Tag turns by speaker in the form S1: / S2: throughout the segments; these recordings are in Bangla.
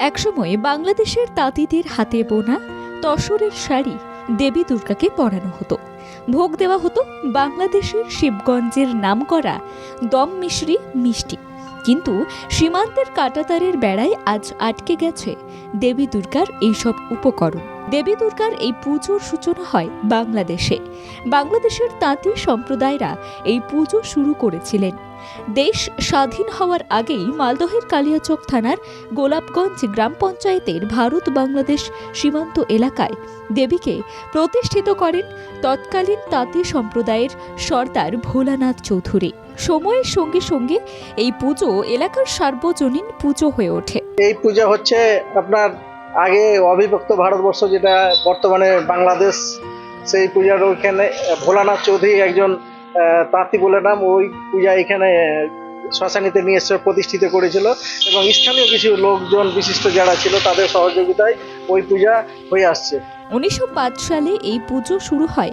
S1: একসময় বাংলাদেশের তাঁতিদের হাতে বোনা তসরের শাড়ি দেবী দুর্গাকে পরানো হতো। ভোগ দেওয়া হতো বাংলাদেশের শিবগঞ্জের নাম করা দম মিশ্রি মিষ্টি। কিন্তু সীমান্তের কাটাতারের বেড়ায় আজ আটকে গেছে। দেবী দুর্গার এইসব উপকরণ। দেবী দুর্গার এই পুজোর সূচনা হয় বাংলাদেশে। বাংলাদেশের তাঁতি সম্প্রদায়রা এই পুজো শুরু করেছিলেন। দেশ স্বাধীন হওয়ার আগেই মালদহের কালিয়াচক থানার গোলাপগঞ্জ গ্রাম পঞ্চায়েতের ভারত বাংলাদেশ সীমান্ত এলাকায় দেবীকে প্রতিষ্ঠিত করেন তৎকালীন তাঁতি সম্প্রদায়ের সর্দার ভোলানাথ চৌধুরী। সময়ের সঙ্গে সঙ্গে এই পুজো এলাকার সার্বজনীন পুজো হয়ে ওঠে।
S2: এই পূজা হচ্ছে আপনার আগে অবিভক্ত ভারতবর্ষ যেটা বর্তমানে বাংলাদেশ, সেই পূজার ওইখানে ভোলানাথ চৌধুরী একজন তাঁতি বলে নাম, ওই পূজা এখানে শ্মশানীতে নিয়ে এসে প্রতিষ্ঠিত করেছিল। এবং স্থানীয় কিছু লোকজন, বিশিষ্ট যারা ছিল, তাদের সহযোগিতায় ওই পূজা হয়ে আসছে।
S1: উনিশশো পাঁচ সালে এই পুজো শুরু হয়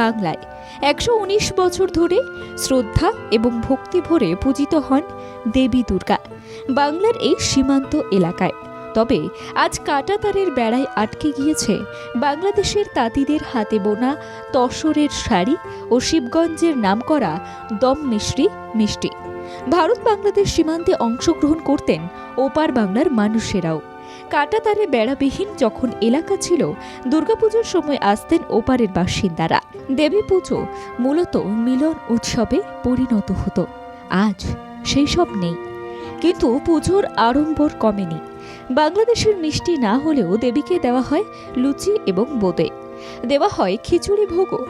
S1: বাংলায়। একশো উনিশ বছর ধরে শ্রদ্ধা এবং ভক্তি ভরে পূজিত হন দেবী দুর্গা, বাংলার এই সীমান্ত এলাকায়। তবে আজ কাটাতারের বেড়ায় আটকে গিয়েছে বাংলাদেশের তাঁতিদের হাতে বোনা তসরের শাড়ি ও শিবগঞ্জের নামকরা দম মিশ্রি মিষ্টি। ভারত বাংলাদেশ সীমান্তে অংশগ্রহণ করতেন ওপার বাংলার মানুষেরাও। কাটাতারে বেড়াবিহীন যখন এলাকা ছিল, দুর্গাপুজোর সময় আসতেন ওপারের বাসিন্দারা। দেবী পুজো মূলত মিলন উৎসবে পরিণত হতো। আজ সেই সব নেই। কিন্তু পুজোর আড়ম্বর কমেনি। বাংলাদেশের মিষ্টি না হলেও দেবীকে দেওয়া হয় লুচি এবং বোঁদে। দেওয়া হয় খিচুড়ি ভোগও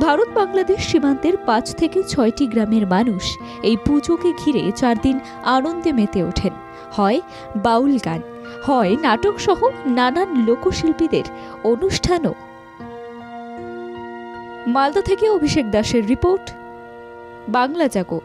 S1: ভারত বাংলাদেশ সীমান্তের পাঁচ থেকে ছয়টি গ্রামের মানুষ এই পুজোকে ঘিরে চার দিন আনন্দে মেতে ওঠেন। হয় বাউল গান, হয় নাটক সহ নানান লোকশিল্পীদের অনুষ্ঠানও। মালদা থেকে অভিষেক দাসের রিপোর্ট, বাংলা জাগো।